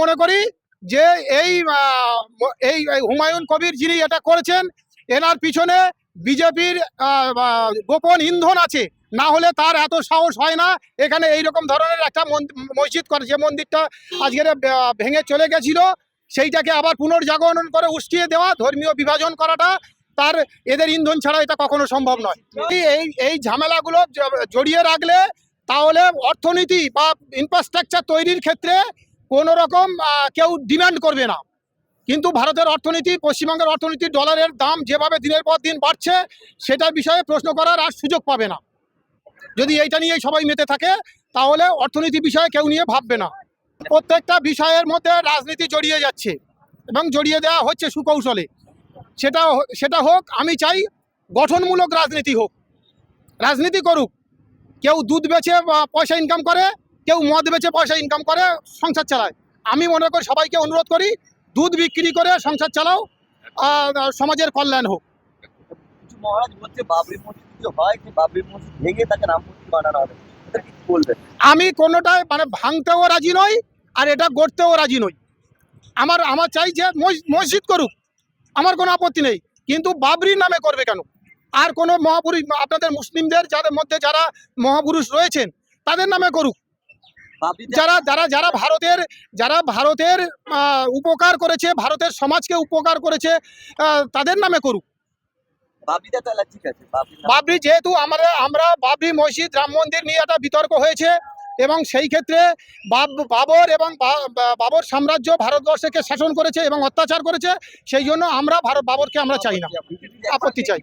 মনে করি যে এই এই হুমায়ুন কবির যিনি এটা করেছেন, এনার পিছনে বিজেপির গোপন ইন্ধন আছে। না হলে তার এত সাহস হয় না, এখানে এই রকম ধরনের একটা মসজিদ করে, যে মন্দিরটা আজকের ভেঙে চলে গেছিল, সেইটাকে আবার পুনর্জাগরণ করে উস্কিয়ে দেওয়া, ধর্মীয় বিভাজন করাটা তার, এদের ইন্ধন ছাড়া এটা কখনো সম্ভব নয়। এই এই ঝামেলাগুলো জড়িয়ে রাখলে তাহলে অর্থনীতি বা ইনফ্রাস্ট্রাকচার তৈরির ক্ষেত্রে কোনো রকম কেউ ডিমান্ড করবে না। কিন্তু ভারতের অর্থনীতি, পশ্চিমবঙ্গের অর্থনীতি ডলারের দাম যেভাবে দিনের পর দিন বাড়ছে, সেটার বিষয়ে প্রশ্ন করার আর সুযোগ পাবে না। যদি এইটা নিয়ে সবাই মেতে থাকে, তাহলে অর্থনীতি বিষয়ে কেউ নিয়ে ভাববে না। প্রত্যেকটা বিষয়ের মধ্যে রাজনীতি জড়িয়ে যাচ্ছে এবং জড়িয়ে দেওয়া হচ্ছে সুকৌশলে। সেটা সেটা হোক, আমি চাই গঠনমূলক রাজনীতি হোক। রাজনীতি করুক। কেউ দুধ বেচে পয়সা ইনকাম করে কেউ মদ বেচে পয়সা ইনকাম করে সংসার চালায়। আমি মনে করি সবাইকে অনুরোধ করি দুধ বিক্রি করে সংসার চালাও সমাজের কল্যাণ হোক। মহারাজ বলছে বাবরি মসজিদ যদি হয় যে বাবরি মসজিদ ভেঙে তাকে রাম মন্দির বানানো হবে। বলবেন? আমি কোনোটাই মানে ভাঙতেও রাজি নই আর এটা গড়তেও রাজি নই। আমার আমার চাই যে মসজিদ করুক আমার কোনো আপত্তি নেই। কিন্তু বাবরির নামে করবে কেন? আর কোনো মহাপুরুষ আপনাদের মুসলিমদের যাদের মধ্যে যারা মহাপুরুষ রয়েছেন তাদের নামে করুক। যারা যারা যারা ভারতের যারা ভারতের উপকার করেছে ভারতের সমাজকে উপকার করেছে তাদের নামে করুক। বাবরি যেহেতু আমরা আমরা বাবরি মসজিদ রাম মন্দির নিয়ে একটা বিতর্ক হয়েছে এবং সেই ক্ষেত্রে বাব- বাবর এবং বাবর সাম্রাজ্য ভারতবর্ষকে শাসন করেছে এবং অত্যাচার করেছে সেই জন্য আমরা ভারত বাবরকে আমরা চাই না। আপত্তি চাই